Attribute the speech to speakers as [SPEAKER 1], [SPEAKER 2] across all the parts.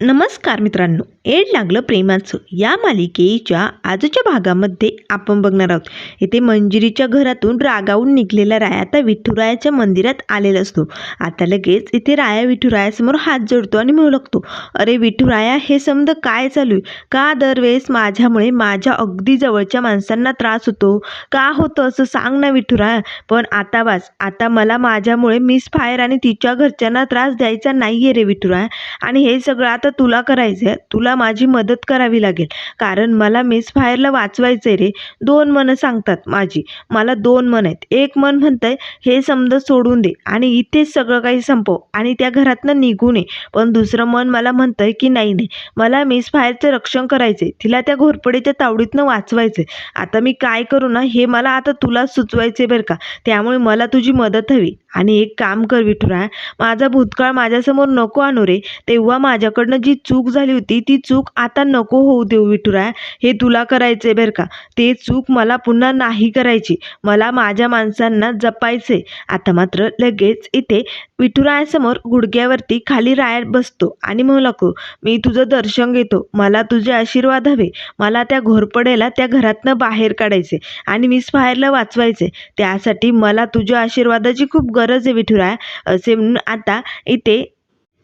[SPEAKER 1] नमस्कार मित्रांनो एड लागलं प्रेमाचं. या मालिकेच्या आजच्या भागामध्ये आपण बघणार आहोत. इथे मंजिरीच्या घरातून रागावून निघलेला राया आता विठुरायाच्या मंदिरात आलेला असतो. आता लगेच इथे राया विठुरायासमोर हात जोडतो आणि म्हणू लागतो अरे विठुराया हे समज काय चालू आहे? का दरवेळेस माझ्यामुळे माझ्या अगदी जवळच्या माणसांना त्रास होतो? का होतं असं सांग ना विठुराया. पण आता वाच आता मला माझ्यामुळे मिस फायर आणि तिच्या घरच्यांना त्रास द्यायचा नाही आहे रे विठुराया. आणि हे सगळं आता तुला करायचं आहे तुला माझी मदत करावी लागेल. कारण मला मिस फायरला वाचवायचं आहे रे. दोन मनं सांगतात माझी. मला दोन मन आहेत. एक मन म्हणतंय हे समज सोडून दे आणि इथेच सगळं काही संपव आणि त्या घरातनं निघू नये. पण दुसरं मन मला म्हणतंय की नाही नाही. मला मिस फायरचं रक्षण करायचं आहे तिला त्या घोरपडीच्या तावडीतनं वाचवायचं आहे आता मी काय करू ना हे मला आता तुला सुचवायचं आहे बरं का. त्यामुळे मला तुझी मदत हवी. आणि एक काम कर विठुरा माझा भूतकाळ माझ्यासमोर नको आणू रे. तेव्हा माझ्याकडनं जी चूक झाली होती ती चूक आता नको होऊ देऊ विठुराया. हे तुला करायचं आहे बरं का? ते चूक मला पुन्हा नाही करायची. मला माझ्या माणसांना जपायचे आता मात्र लगेच इथे विठुरायासमोर गुडघ्यावरती खाली राया बसतो आणि म्हणू लागतो मी तुझं दर्शन घेतो. मला तुझे आशीर्वाद हवे. मला त्या घोरपडेला त्या घरातनं बाहेर काढायचे आणि मिस फायरला वाचवायचे त्यासाठी मला तुझ्या आशीर्वादाची खूप गरज आहे विठुराया. असे म्हणून आता इथे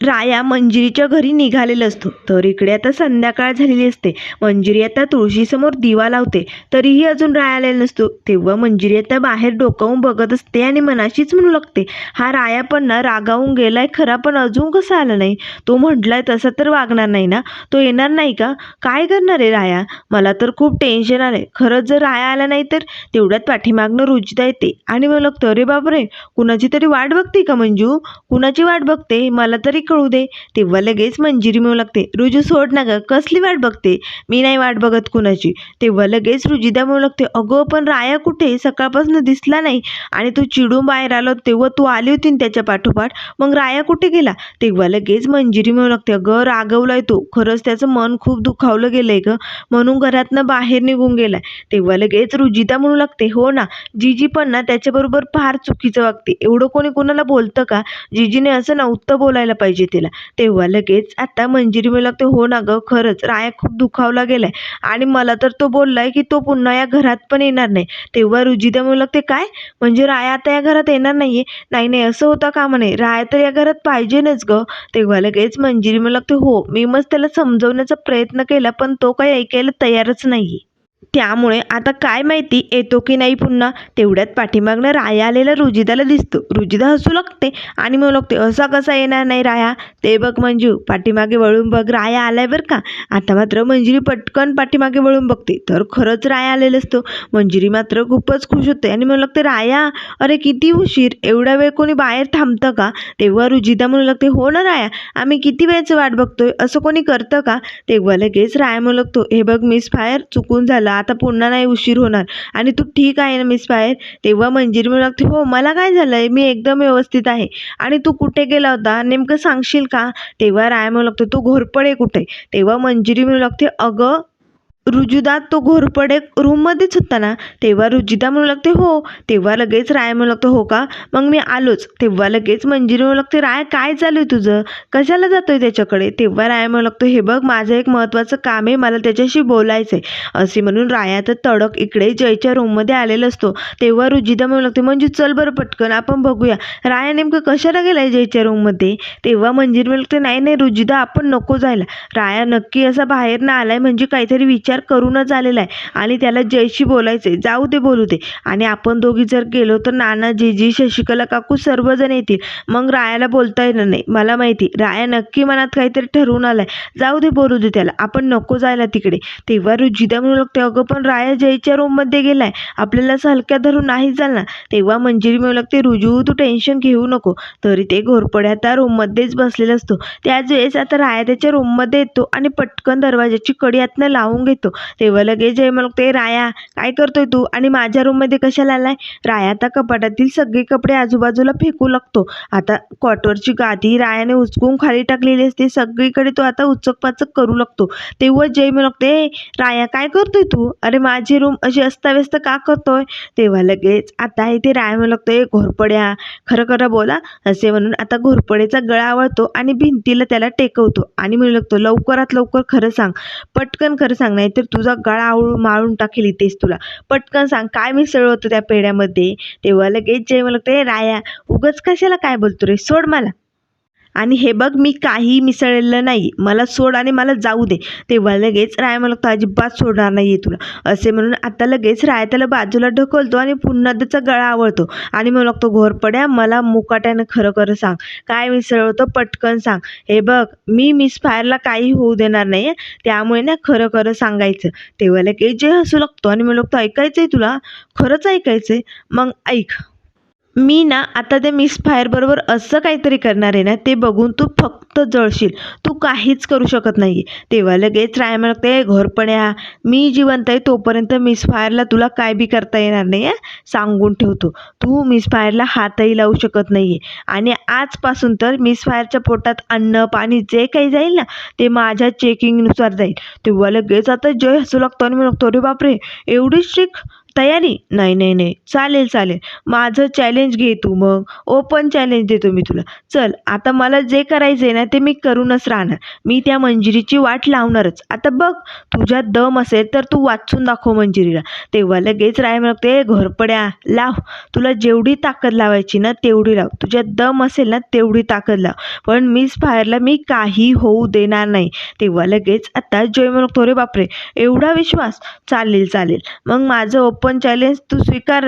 [SPEAKER 1] राया मंजिरीच्या घरी निघालेला असतो. तर इकडे आता संध्याकाळ झालेली असते. मंजिरी आता तुळशीसमोर दिवा लावते. तरीही अजून राया आलेला नसतो. तेव्हा मंजिरी आता बाहेर डोकावून बघत असते आणि मनाशीच म्हणू लागते हा राया पण ना रागावून गेलाय खरा पण अजून कसा आला नाही? तो म्हटलाय तसा तर वागणार नाही ना? तो येणार नाही का? काय करणार आहे राया? मला तर खूप टेन्शन आलंय. खरंच जर राया आला नाही तर तेवढ्यात पाठीमागनं रुचिता येते. आणि मग लागतं अरे बापरे! कुणाची तरी वाट बघते का मंजू? कुणाची वाट बघते? मला तरी कळू दे. तेव्हा लगेच मंजिरी मिळू लागते. रुजू सोड ना ग कसली वाट बघते? मी नाही वाट बघत कुणाची. तेव्हा लगेच रुजिदा म्हणू लागते. अगं पण राया कुठे? सकाळपासून दिसला नाही. आणि तू चिडून बाहेर आलो तेव्हा तू आली होती त्याच्या पाठोपाठ. मग राया कुठे गेला? तेव्हा लगेच मंजिरी म्हणू लागते. अगं रागवलाय तो. खरंच त्याचं मन खूप दुखावलं गेलंय ग. म्हणून घरातनं बाहेर निघून गेलाय. तेव्हा लगेच रुजिता म्हणू लागते हो ना जीजी पण ना त्याच्याबरोबर फार चुकीचं वागते. एवढं कोणी कोणाला बोलतं का? जीजीने असं नव्हतं बोलायला पाहिजे. तिला. तेव्हा लगेच आता मंजिरी म्हणू लागते हो ना गं खरंच राया खूप दुखावला गेलाय. आणि मला तर तो बोललाय की तो पुन्हा या घरात पण येणार नाही. तेव्हा रुजिता म्हणू लागते काय? म्हणजे राया आता या घरात येणार नाहीये? नाही नाही असं होता का म्हणे राया तर या घरात पाहिजेनच गं. तेव्हा लगेच मंजिरी म्हणू लागते हो मी मस्त त्याला समजवण्याचा प्रयत्न केला पण तो काही ऐकायला तयारच नाही त्यामुळे आता काय माहिती येतो की नाही पुन्हा? तेवढ्यात पाठीमागनं राया आलेला रुजिदाला दिसतो. रुजिदा हसू लागते आणि मग लागते असा कसा येणार नाही राया? ते बघ मंजू पाठीमागे वळून बघ राया आलाय बरं का? आता मात्र मंजिरी पटकन पाठीमागे वळून बघते. तर खरंच राया आलेला असतो. मंजिरी मात्र खूपच खुश होते आणि म्हणू लागते राया अरे किती उशीर? एवढा वेळ कोणी बाहेर थांबतं का? तेव्हा रुजिदा म्हणू लागते हो ना राया आम्ही किती वेळचं वाट बघतोय? असं कोणी करतं का? तेव्हा लगेच राया म्हणू लागतो हे बघ मिस फायर चुकून झालं. आता पुन्हा नाही उशीर होणार. आणि तू ठीक आहे ना मिस पायर तेव्हा मंजिरी म्हणू लागते हो मला काय झालं आहे मी एकदम व्यवस्थित आहे. आणि तू कुठे गेला होता? नेमकं सांगशील का? तेव्हा राय म्हणू लागतो तू घोरपडे कुठे? तेव्हा मंजिरी म्हणू लागते अगं रुजुदा तो घोरपडे रूममध्येच होता ना तेव्हा रुजिदा म्हणू लागते हो. तेव्हा लगेच राय म्हणू लागतो हो का? मग मी आलोच. तेव्हा लगेच मंजिरी म्हणू लागते राय काय चालू आहे तुझं? कशाला जातोय त्याच्याकडे? तेव्हा राय म्हणू लागतो हे बघ माझं एक महत्त्वाचं काम आहे मला त्याच्याशी बोलायचं आहे असे म्हणून राया तर तडक इकडे जयच्या रूममध्ये आलेला असतो. तेव्हा रुजिदा म्हणू लागते मंजू चल बरं पटकन आपण बघूया. राया नेमकं कशाला गेलाय जयच्या रूममध्ये? तेव्हा मंजिरी म्हणू लागते नाही नाही रुजिदा आपण नको जायला. राया नक्की असा बाहेर ना आलाय म्हणजे काहीतरी विचार करूनच आलेला आहे. आणि त्याला जयशी बोलायचंय. जाऊ दे बोलू दे. आणि आपण दोघी जर गेलो तर नाना जीजी शशिकला काकू सर्वजण येतील. मग रायाला बोलता येणार नाही. मला माहिती. राया नक्की मनात काहीतरी ठरवून आलाय. जाऊ दे बोलू दे त्याला. आपण नको जायला तिकडे. तेव्हा रुजिदा म्हणू लागते अगं पण राया जयच्या रूममध्ये गेलाय. आपल्याला असं हलक्या धरून नाही चालणार. तेव्हा मंजिरी म्हणू लागते रुजू तू टेन्शन घेऊ नको. तरी ते घोरपडे आता रूममध्येच बसलेला असतो. त्याच वेळेस आता राया त्याच्या रूममध्ये येतो आणि पटकन दरवाजाची कडी आतनं लावून घेतो. लागतो तेव्हा लगेच जय म्हणतो ते राया काय करतोय तू? आणि माझ्या रूममध्ये कशाला आलाय? राया आता कपाटातील सगळे कपडे आजूबाजूला फेकू लागतो. आता कॉटवरची गादी रायाने उचकून खाली टाकलेली असते. सगळीकडे तो आता उचक पाचक करू लागतो. तेव्हा जय म्हणतो ते राया काय करतोय तू? अरे माझी रूम अशी अस्ताव्यस्त का करतोय? तेव्हा लगेच आता इथे राया म्हणू लागतोय घोरपड्या खरं खरं बोला असे म्हणून आता घोरपडेचा गळा आवळतो आणि भिंतीला त्याला टेकवतो. आणि म्हणू लागतो लवकरात लवकर खरं सांग. पटकन खरं सांग नाही तर तुझा गळा आवळून मारून टाकेल इथेच तुला. पटकन सांग काय मिसळलं होतं त्या पेढ्यामध्ये? तेव्हा लगेच जय लागतं लागतो राया उगच कशाला काय बोलतो रे? सोड मला. आणि हे बघ मी काही मिसळलेलं नाही. मला सोड आणि मला जाऊ दे. तेव्हा लगेच राय मला अजिबात सोडणार नाही आहे तुला. असे म्हणून आता लगेच राय त्याला बाजूला ढकलतो आणि पुन्हा त्याचा गळा आवळतो. आणि मग लागतो घोरपड्या मला मुकाट्यानं खरं खरं सांग. काय मिसळवतो होतं पटकन सांग. हे बघ मी मिस फायरला काही होऊ देणार नाही आहे त्यामुळे ना खरं खरं सांगायचं. तेव्हा लगेच जे हसू लागतो आणि मग लागतो ऐकायचं आहे तुला? खरंच ऐकायचं आहे मग ऐक. मी ना आता ते मिस फायरबरोबर असं काहीतरी करणार आहे ना ते बघून तू फक्त जळशील. तू काहीच करू शकत नाही आहे तेव्हा लगेच राय म्हणते घोरपड्या मी जिवंत आहे तोपर्यंत मिस फायरला तुला काय बी करता येणार नाही आहे सांगून ठेवतो. तू मिस फायरला हातही लावू शकत नाही आहे आणि आजपासून तर मिस फायरच्या पोटात अन्न पाणी जे काही जाईल ना ते माझ्या चेकिंगनुसार जाईल. तेव्हा लगेच आता जय हसू लागतो आणि मी लागतो अरे बापरे! एवढी स्ट्रिक तयारी नाही नाही नाही. चालेल चालेल. माझं चॅलेंज घे तू मग. ओपन चॅलेंज देतो मी तुला. चल आता मला जे करायचं आहे ना ते मी करूनच राहणार. मी त्या मंजिरीची वाट लावणारच. आता बघ तुझ्यात दम असेल तर तू वाचून दाखव मंजिरीला. तेव्हा लगेच राय म्हणते घोरपड्या लाव. तुला जेवढी ताकद लावायची ना तेवढी लाव. तुझ्यात दम असेल ना तेवढी ताकद लाव. पण मिस फायरला मी काही होऊ देणार नाही. तेव्हा लगेच आता जय म्हणतो रे बापरे एवढा विश्वास. चालेल चालेल. मग माझं ओपन चॅलेंज तू स्वीकार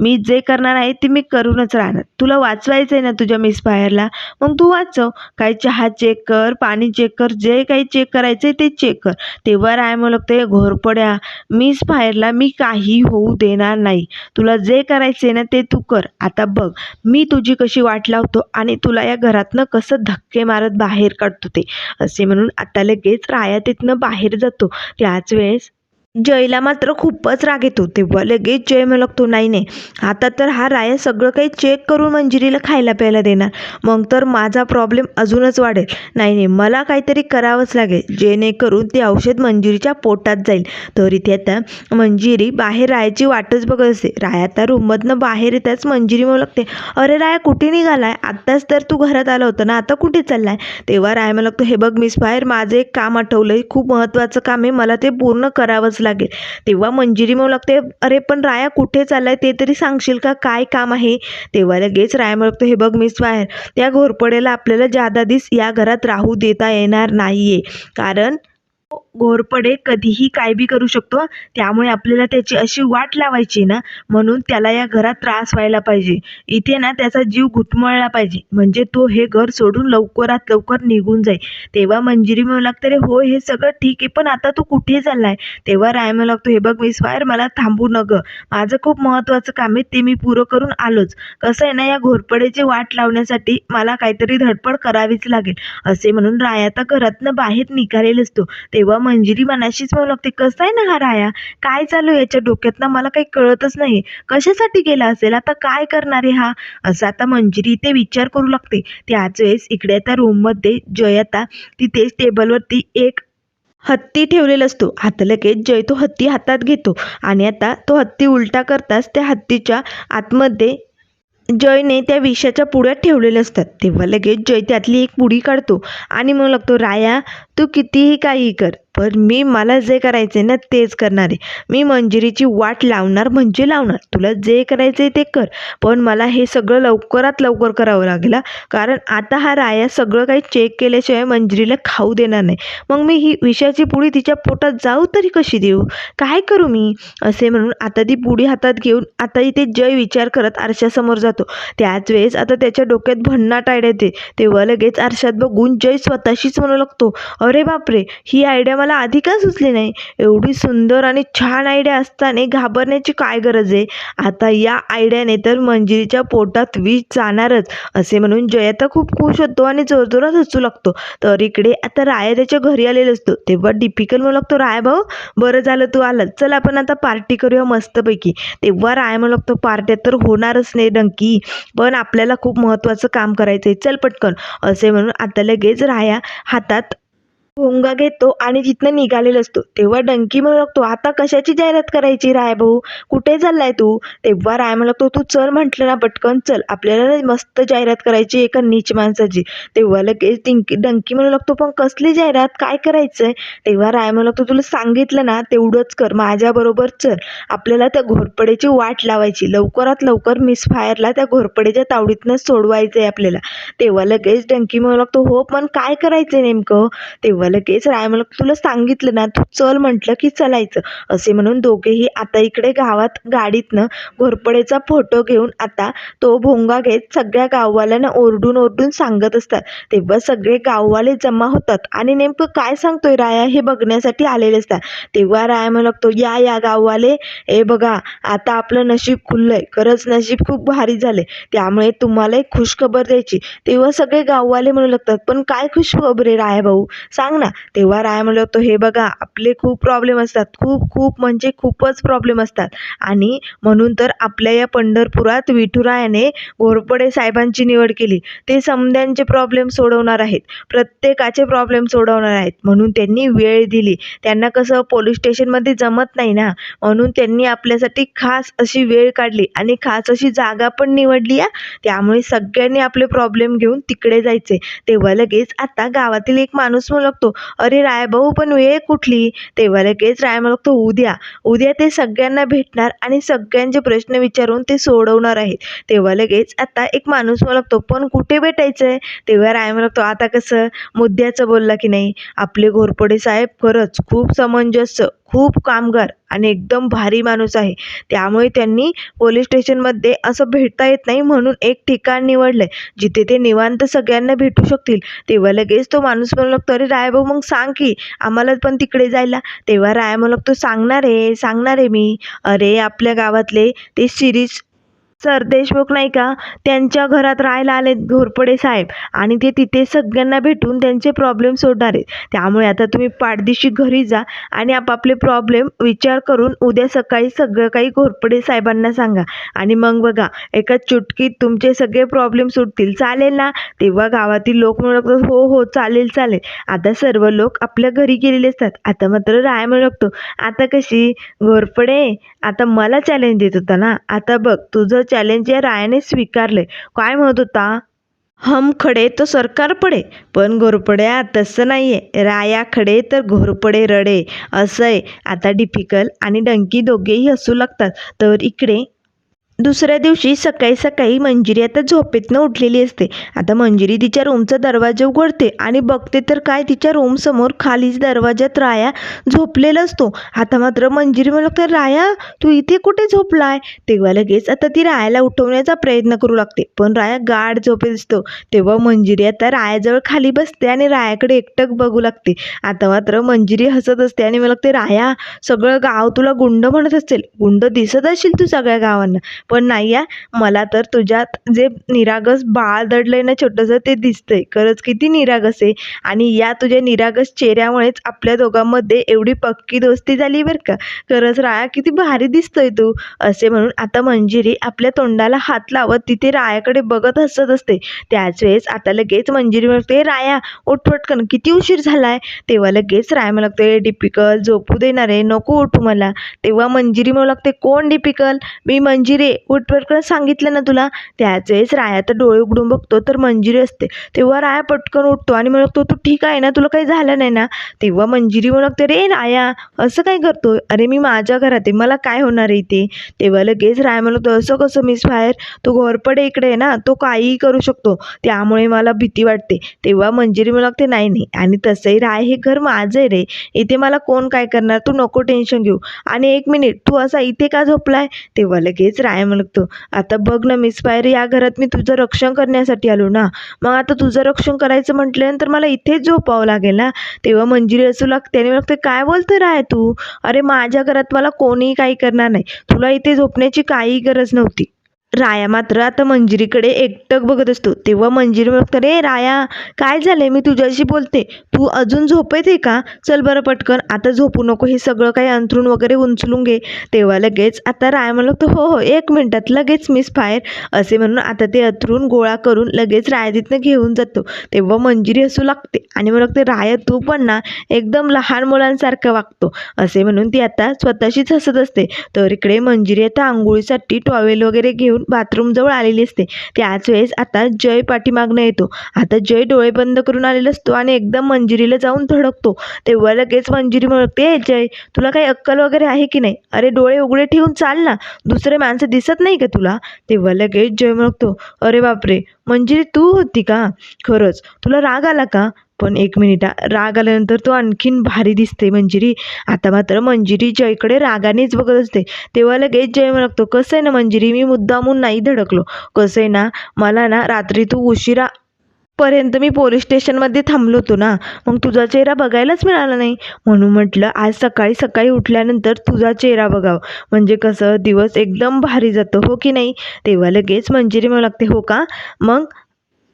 [SPEAKER 1] मी जे करणार आहे ते मी करूनच राहणार. तुला वाचवायचं आहे ना तुझ्या मिसफायरला मग तू वाचव. काय चहा चेक कर पाणी चेक कर जे काही चेक करायचं आहे ते चेक कर. तेव्हा राय मला ते घोरपड्या. मिसफायरला मी काही होऊ देणार नाही. तुला जे करायचं आहे ना ते तू कर. आता बघ मी तुझी कशी वाट लावतो आणि तुला या घरातनं कसं धक्के मारत बाहेर काढतो ते. असे म्हणून आता लगेच राया तिथनं बाहेर जातो. त्याच वेळेस जयला मात्र खूपच राग येतो. तेव्हा लगेच जय म्हणतो नाही नाही. आता तर हा राया सगळं काही चेक करून मंजिरीला खायला प्यायला देणार. मग तर माझा प्रॉब्लेम अजूनच वाढेल. नाही नाही. मला काहीतरी करावंच लागेल. जेणेकरून ते औषध मंजिरीच्या पोटात जाईल. तर इथे आता मंजिरी बाहेर रायाची वाटच बघत असते राया आता रूममधनं बाहेर येताच मंजिरी म्हणू लागते. अरे राया कुठे निघालाय? आत्ताच तर तू घरात आला होता ना? आता कुठे चाललाय? तेव्हा राया मला लागतो हे बघ मिस बाहेर माझं एक काम आठवलंय. खूप महत्त्वाचं काम आहे. मला ते पूर्ण करावंच लागेल. तेव्हा मंजिरी म्हणू लागते. अरे पण राया कुठे चाललाय? ते तरी सांगशील का? काय काम आहे? तेव्हा लगेच राया म्हणू लागतो हे बघ मिस बाहेर त्या घोरपडेला आपल्याला जादा दिस या घरात राहू देता येणार नाहीये. कारण घोरपडे कधीही काय बी करू शकतो त्यामुळे आपल्याला त्याची अशी वाट लावायची ना म्हणून त्याला या घरात त्रास व्हायला पाहिजे. इथे ना त्याचा जीव घुटमळला पाहिजे. म्हणजे तो हे घर सोडून लवकरात लवकर निघून जाईल. तेव्हा मंजिरी म्हणू लागते रे हो हे सगळं ठीक आहे पण आता तू कुठे चाललाय? तेव्हा राय म्हणू लागतो हे बघ मिस फायर मला थांबू नग. माझं खूप महत्त्वाचं काम आहे ते मी पुरं करून आलोच. कसं आहे ना या घोरपडेची वाट लावण्यासाठी मला काहीतरी धडपड करावीच लागेल. असे म्हणून राय आता घरातनं बाहेर निघालेला असतो. तेव्हा मंजिरी मनाशीच म्हणू लागते. कसं आहे ना हा राया? काय चालू आहे याच्या डोक्यातनं? मला काही कळतच नाही. कशासाठी गेला असेल? आता काय करणार आहे हा? असं आता मंजिरी ते विचार करू लागते. त्याच वेळेस इकडे आता रूममध्ये जय आता तिथेच टेबलवरती एक हत्ती ठेवलेला असतो. हात लगेच जय तो हत्ती हातात घेतो आणि आता तो हत्ती उलटा करताच त्या हत्तीच्या आतमध्ये जयने त्या विषाच्या पुड्यात ठेवलेल्या असतात. तेव्हा लगेच जय त्यातली एक पुडी काढतो आणि मग लागतो राया तू कितीही काही कर पण मी मला जे करायचं आहे ना तेच करणार आहे. मी मंजिरीची वाट लावणार म्हणजे लावणार. तुला जे करायचं आहे ते कर पण मला हे सगळं लवकरात लवकर करावं लागेल कारण आता हा राया सगळं काही चेक केल्याशिवाय मंजिरीला खाऊ देणार नाही. मग मी ही विषाची पुडी तिच्या पोटात जाऊ तरी कशी देऊ? काय करू मी? असे म्हणून आता ती पुडी हातात घेऊन आता इथे जय विचार करत आरशासमोर जातो. त्याच वेळेस आता त्याच्या डोक्यात भन्नाट आयडिया येते. तेव्हा लगेच आरशात बघून जय स्वतःशीच म्हणू लागतो. अरे बापरे ही आयडिया मला आधी का सुचली नाही. एवढी सुंदर आणि छान आयडिया असताना घाबरण्याची काय गरज आहे? आता या आयडियाने तर मंजिरीच्या पोटात विष जाणारच असे म्हणून जया तर खूप खुश होतो आणि जोरजोरात हसू लागतो. तर इकडे आता राया त्याच्या घरी आलेला असतो. तेव्हा डिपिकल म्हणू लागतो राय भाऊ बरं झालं तू आलं चल आपण आता पार्टी करूया मस्तपैकी. तेव्हा राय म्हणू लागतो पार्ट्या तर होणारच नाही डंकी पण आपल्याला खूप महत्त्वाचं काम करायचं आहे चल पटकन. असे म्हणून आता लगेच राया हातात भोंगा घेतो आणि जिथनं निघालेला असतो तेव्हा डंकी म्हणू लागतो आता कशाची जाहिरात करायची राय भाऊ? कुठे चाललाय तू? तेव्हा राय म्हणू लागतो तू चल म्हटलं ना पटकन चल. आपल्याला मस्त जाहिरात करायची एका नीच माणसाची. तेव्हा लगेच डिंकी डंकी म्हणू लागतो पण कसली जाहिरात? काय करायचंय? तेव्हा राय म्हणू लागतो तुला सांगितलं ना तेवढंच कर माझ्याबरोबर चल. आपल्याला त्या घोरपडेची वाट लावायची. लवकरात लवकर मिसफायरला त्या घोरपडेच्या तावडीतनं सोडवायचं आहे आपल्याला. तेव्हा लगेच डंकी म्हणू लागतो हो पण काय करायचं नेमकं? तेव्हा लगेच राय म्हणू तुला सांगितलं ना तू चल म्हटलं की चलायचं. असे म्हणून दोघेही आता इकडे गावात गाडीतनं घोरपडेचा फोटो घेऊन आता तो भोंगा घेत सगळ्या गाववाल्यांना ओरडून ओरडून सांगत असतात. तेव्हा सगळे गाववाले जमा होतात आणि नेमकं काय सांगतोय राया हे बघण्यासाठी आलेले असतात. तेव्हा राया म्हणू लागतो या या गाववाले हे बघा आता आपलं नशीब खुललंय खरंच नशीब खूप भारी झाले त्यामुळे तुम्हाला एक खुशखबर द्यायची. तेव्हा सगळे गाववाले म्हणू लागतात पण काय खुशखबर आहे राया भाऊ? सांग ना. तेव्हा राय म्हणलं होतं हे बघा आपले खूप प्रॉब्लेम असतात. खूप खूप म्हणजे खूपच प्रॉब्लेम असतात. आणि म्हणून तर आपल्या या पंढरपुरात विठुरायाने घोरपडे साहेबांची निवड केली. ते समद्यांचे प्रॉब्लेम सोडवणार आहेत. प्रत्येकाचे प्रॉब्लेम सोडवणार आहेत. म्हणून त्यांनी वेळ दिली. त्यांना कसं पोलीस स्टेशनमध्ये जमत नाही ना. म्हणून त्यांनी आपल्यासाठी खास अशी वेळ काढली आणि खास अशी जागा पण निवडली आहे त्यामुळे सगळ्यांनी आपले प्रॉब्लेम घेऊन तिकडे जायचे. तेव्हा लगेच आता गावातील एक माणूस मुलं लागतो अरे रायभाऊ पण वेळ कुठली? तेव्हा लगेच राय म्हणू उद्या. उद्या ते सगळ्यांना भेटणार आणि सगळ्यांचे प्रश्न विचारून ते सोडवणार आहेत. तेव्हा लगेच आता एक माणूस म्हणू पण कुठे भेटायचं आहे तेव्हा राय म्हणू आता कसं? मुद्द्याचं बोलला की नाही? आपले घोरपडे साहेब खरंच खूप समंजस खूप कामगार आणि एकदम भारी माणूस आहे. त्यामुळे त्यांनी पोलीस स्टेशनमध्ये असं भेटता येत नाही म्हणून एक ठिकाण निवडलंय. जिथे ते निवांत सगळ्यांना भेटू शकतील. तेव्हा लगेच तो माणूस म्हणू लागतो अरे रायभाऊ मग सांग की आम्हाला पण तिकडे जायला. तेव्हा राय म्हणू लागतो सांगणार आहे सांगणार आहे मी. अरे आपल्या गावातले ते शिरीष सर देशमुख नाही का त्यांच्या घरात राहायला आले घोरपडे साहेब. आणि ते तिथे सगळ्यांना भेटून त्यांचे प्रॉब्लेम सोडणार आहेत. त्यामुळे आता तुम्ही पाठदिशी घरी जा आणि आपापले प्रॉब्लेम विचार करून उद्या सकाळी सगळं काही घोरपडे साहेबांना सांगा. आणि मग बघा एका चुटकीत तुमचे सगळे प्रॉब्लेम सुटतील. चालेल ना? तेव्हा गावातील लोक म्हणत हो हो चालेल चालेल. आता सर्व लोक आपल्या घरी गेलेले असतात. आता मात्र राय म्हणू लागतो आता कशी? घोरपडे? आता मला चॅलेंज देत होता ना? आता बघ तुझं चॅलेंज या रायाने स्वीकारले. काय म्हणत होता? हम खडे तो सरकार पडे पण घोरपड्या तसं नाही आहे राया खडे तर घोरपडे रडे असं आहे. आता डिफिकल आणि डंकी दोघेही हसू लागतात. तर इकडे दुसऱ्या दिवशी सकाळी सकाळी मंजिरी आता झोपेतनं उठलेली असते. आता मंजिरी तिच्या रूमचा दरवाजा उघडते आणि बघते तर काय तिच्या रूमसमोर खालीच दरवाजात राया झोपलेला असतो. आता मात्र मंजिरी मला तर राया तू इथे कुठे झोपलाय? तेव्हा लगेच आता ती रायाला उठवण्याचा प्रयत्न करू लागते. पण राया गाढ झोपेत असतो. तेव्हा मंजिरी आता रायाजवळ खाली बसते आणि रायाकडे एकटक बघू लागते. आता मात्र मंजिरी हसत असते आणि मला लागते राया सगळं गाव तुला गुंड म्हणत असेल. गुंड दिसत असेल तू सगळ्या गावांना. पण नाही या मला तर तुझ्यात जे निरागस बाळ दडलं आहे ना छोटंसं ते दिसतं आहे खरंच किती निरागस आहे. आणि या तुझ्या निरागस चेहऱ्यामुळेच आपल्या दोघांमध्ये एवढी पक्की दोस्ती झाली बरं का. खरंच राया किती भारी दिसतोय तू. असे म्हणून आता मंजिरी आपल्या तोंडाला हात लावत तिथे रायाकडे बघत हसत असते. त्याच वेळेस आता लगेच मंजिरी म्हणते राया उठपटकन किती उशीर झालाय? तेव्हा लगेच राया मला लागते डिपिकल झोपू देणार आहे. नको उठू मला. तेव्हा मंजिरी म्हणू लागते कोण डिपिकल? मी मंजिरी. उठ पटकन सांगितलं ना तुला त्याच वेळेस राया तर डोळे उघडून बघतो तर मंजिरी असते. तेव्हा राया पटकन उठतो आणि म्हणतो तू ठीक आहे ना? तुला काही झालं नाही ना? तेव्हा मंजिरी म्हणते रे राया असं काय करतोय? अरे मी माझ्या घरात आहे मला काय होणार आहे इथे? तेव्हा लगेच राया म्हणतो असं कसं मिस फायर तो घोरपडे इकडे आहे ना तो काहीही करू शकतो. त्यामुळे मला भीती वाटते. तेव्हा मंजिरी मला लागते नाही नाही आणि तसंही राय हे घर माझं आहे रे. इथे मला कोण काय करणार? तू नको टेन्शन घेऊ. आणि एक मिनिट तू असा इथे का झोपलाय? तेव्हा लगेच राय काय म्हणतो आता बघ ना मिस फायर या घरात मी तुझं रक्षण करण्यासाठी आलो ना. मग आता तुझं रक्षण करायचं म्हटल्यानंतर मला इथेच झोपावं लागेल ना? तेव्हा मंजिरी असू लागते आणि म्हणते काय बोलते राय तू? अरे माझ्या घरात मला कोणीही काही करणार नाही. तुला इथे झोपण्याची काही गरज नव्हती. राया मात्र आता मंजिरीकडे एकटक बघत असतो. तेव्हा मंजिरी म्हणतो रे राया काय झालंय? मी तुझ्याशी बोलते. तू अजून झोपेत आहे का? चल बरं पटकन. आता झोपू नको. हे सगळं काही अंथरूण वगैरे उंचलून घे. तेव्हा लगेच आता राया म्हणतो हो हो एक मिनटात. लगेच मिस फायर असे म्हणून आता ते अंथरूण गोळा करून लगेच राया तिथनं घेऊन जातो. तेव्हा मंजिरी हसू लागते आणि मग ते राया तू पण ना एकदम लहान मुलांसारखं वागतो. असे म्हणून ती आता स्वतःशीच हसत असते. तर इकडे मंजिरी आता आंघोळीसाठी टॉवेल वगैरे घेऊन बाथरूम बाथरूमजवळ आलेली असते. त्याच वेळेस आता जय पाठीमागनं येतो. आता जय डोळे बंद करून आलेला असतो आणि एकदम मंजिरीला जाऊन धडकतो. तेव्हा लगेच मंजिरी म्हणते जय तुला काही अक्कल वगैरे आहे की नाही? अरे डोळे उघडे ठेवून चाल ना. दुसरे माणसं दिसत नाही का तुला? तेव्हा लगेच जय म्हणतो अरे बापरे मंजिरी तू होती का? खरंच तुला राग आला का? पण एक मिनिट राग आल्यानंतर तो आणखीन भारी दिसते मंजिरी. आता मात्र मंजिरी जयकडे रागानेच बघत असते. तेव्हा लगेच जय म्हणतो कसं आहे ना मंजिरी मी मुद्दामून नाही धडकलो. कसं आहे ना मला ना रात्री तू उशिरा पर्यंत मी पोलीस स्टेशनमध्ये थांबलो होतो ना. मग तुझा चेहरा बघायलाच मिळाला नाही. म्हणून म्हटलं आज सकाळी सकाळी उठल्यानंतर तुझा चेहरा बघावं. म्हणजे कसं दिवस एकदम भारी जातो हो की नाही? तेव्हा लगेच मंजिरी मला लागते हो का? मग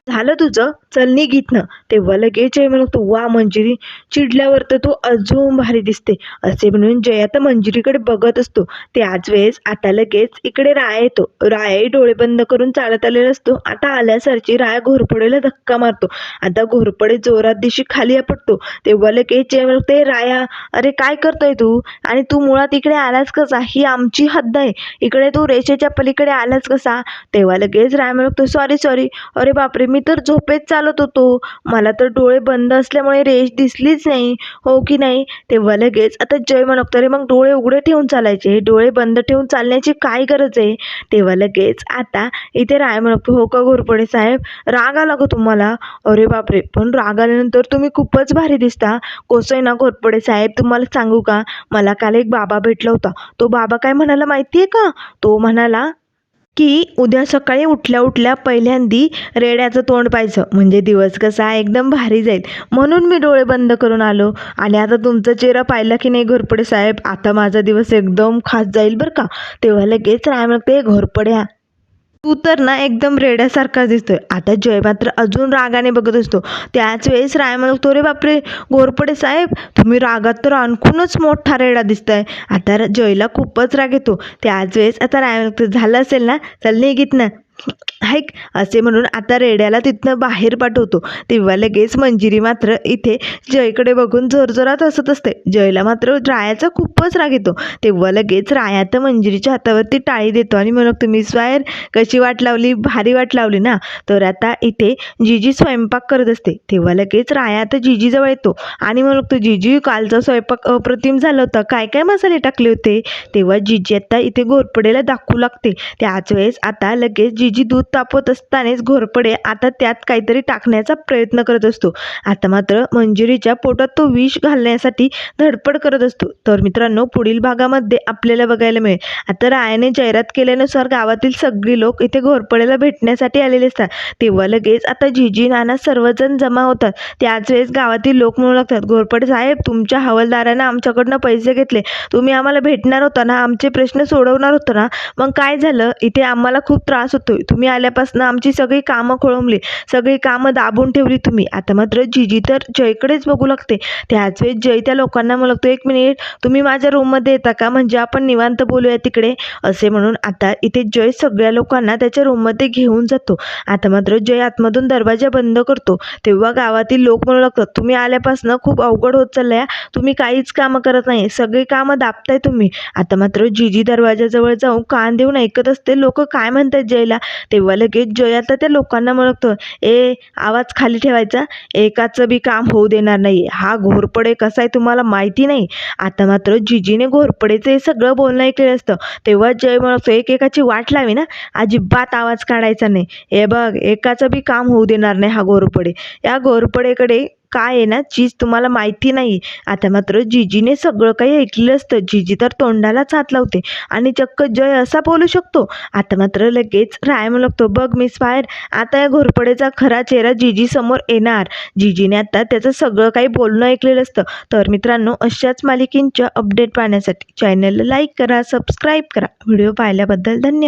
[SPEAKER 1] झालं तुझं? चल निघ इथनं. तेव्हा लगेच जय म्हणतो वा मंजिरी. चिडल्यावर तर तू अजून भारी दिसते. असे म्हणून जय आता मंजिरीकडे बघत असतो. त्याच वेळेस आता लगेच इकडे राया येतो. रायाही डोळे बंद करून चालत आलेला असतो. आता आल्यासारखी राया घोरपडेला धक्का मारतो. आता घोरपडे जोरात दिशी खाली आपटतो. तेव्हा लगेच जय म्हणते राया अरे काय करतोय तू? आणि तू मुळात इकडे आलास कसा? ही आमची हद्द आहे. इकडे तू रेषेच्या पलीकडे आलास कसा? तेव्हा लगेच राय म्हणतो सॉरी सॉरी. अरे बापरे मी तर झोपेत चालत होतो. मला तर डोळे बंद असल्यामुळे रेष दिसलीच नाही. हो की नाही? तेव्हा लगेच आता जय म्हणत अरे मग डोळे उघडे ठेवून चालायचे. डोळे बंद ठेवून चालण्याची काय गरज आहे? तेव्हा लगेच आता इथे राय म्हणतो हो का घोरपडे साहेब? राग आला का तुम्हाला? अरे बापरे! पण राग आल्यानंतर तुम्ही खूपच भारी दिसता. कोसय ना घोरपडे साहेब तुम्हाला सांगू का? मला काल एक बाबा भेटला होता. तो बाबा काय म्हणाला माहिती आहे का? तो म्हणाला की उद्या सकाळी उठल्या उठल्या पहिल्यांदी रेड्याचं तोंड पाहायचं. म्हणजे दिवस कसा एकदम भारी जाईल. म्हणून मी डोळे बंद करून आलो. आणि आता तुमचा चेहरा पाहिला की नाही घोरपडे साहेब? आता माझा दिवस एकदम खास जाईल बरं का? तेव्हा लगेच राय म्हणते घोरपड्या तू तर ना एकदम रेड्यासारखा दिसतोय. आता जय मात्र अजून रागाने बघत असतो. त्याच वेळेस राय म्हणतो रे बापरे गोरपडे साहेब तुम्ही रागात तर आणखूनच मोठा रेडा दिसताय. आता जयला खूपच राग येतो. त्याच वेळेस आता राय म्हणतो झालं असेल ना? चल निघित ना. हाईक असे म्हणून आता रेड्याला तिथनं बाहेर पाठवतो. तेव्हा लगेच मंजिरी मात्र इथे जयकडे बघून जोरजोरात हसत असते. जयला मात्र रायाचा खूपच राग येतो. तेव्हा लगेच राया तर मंजिरीच्या हातावरती टाळी देतो आणि म्हणून तुम्ही स्वायर कशी वाट लावली? भारी वाट लावली ना? तर आता इथे जिजी स्वयंपाक करत असते. तेव्हा लगेच राया आता जिजीजवळ येतो आणि म्हणतो जिजी कालचा स्वयंपाक अप्रतिम झाला होता. काय काय मसाले टाकले होते? तेव्हा जिजी आता इथे घोरपडेला दाखवू लागते. त्याच वेळेस आता लगेच जिजी दूध तापवत असतानाच घोरपडे आता त्यात काहीतरी टाकण्याचा प्रयत्न करत असतो. आता मात्र मंजिरीच्या पोटात तो विष घालण्यासाठी धडपड करत असतो. तर मित्रांनो पुढील भागामध्ये आपल्याला बघायला मिळेल. आता रायाने जाहिरात केल्यानुसार गावातील सगळी लोक इथे घोरपडेला भेटण्यासाठी आलेले असतात. तेव्हा लगेच आता जीजी नाना सर्वजण जमा होतात. त्याच वेळेस गावातील लोक म्हणू लागतात घोरपडे साहेब तुमच्या हवालदारानं आमच्याकडनं पैसे घेतले. तुम्ही आम्हाला भेटणार होता ना? आमचे प्रश्न सोडवणार होता ना? मग काय झालं? इथे आम्हाला खूप त्रास होतो तुम्ही आल्यापासून आमची सगळी कामं खोळंबली. सगळी कामं दाबून ठेवली तुम्ही. आता मात्र जिजी तर जयकडेच बघू लागते. त्याच वेळेस जय त्या लोकांना म्हणतो एक मिनिट तुम्ही माझ्या रूममध्ये येता का? म्हणजे आपण निवांत बोलूया तिकडे. असे म्हणून आता इथे जय सगळ्या लोकांना त्याच्या रूममध्ये घेऊन जातो. आता मात्र जय आतमधून दरवाजा बंद करतो. तेव्हा गावातील लोक म्हणू लागतात तुम्ही आल्यापासून खूप अवघड होत चाललंय तुम्ही काहीच कामं करत नाही. सगळी कामं दाबताय तुम्ही. आता मात्र जिजी दरवाजाजवळ जाऊन कान देऊन ऐकत असते. लोक काय म्हणतात जयला? तेव्हा लगेच जय आता त्या लोकांना म्हणतो ए आवाज खाली ठेवायचा. एकाचं बी काम होऊ देणार नाही हा घोरपडे कसा आहे तुम्हाला माहिती नाही? आता मात्र जिजीने घोरपडेचं हे सगळं बोलणं ऐकलेलं असतं. तेव्हा जय म्हणतो एकेकाची वाट लावी ना. अजिबात आवाज काढायचा नाही. हे बघ एकाचं बी काम होऊ देणार नाही हा घोरपडे. या घोरपडेकडे काय आहे ना चीज तुम्हाला माहिती नाही. आता मात्र जिजीने सगळं काही ऐकलेलं असतं. जिजी तर तोंडालाच हात लावते आणि चक्क जय असा बोलू शकतो. आता मात्र लगेच राय म्हणू लागतो बघ मिस फायर आता या घोरपडेचा खरा चेहरा जिजी समोर येणार. जिजीने आता त्याचं सगळं काही बोलणं ऐकलेलं असतं. तर मित्रांनो अशाच मालिकेंच्या अपडेट पाहण्यासाठी चॅनलला लाईक करा सबस्क्राईब करा. व्हिडिओ पाहिल्याबद्दल धन्यवाद.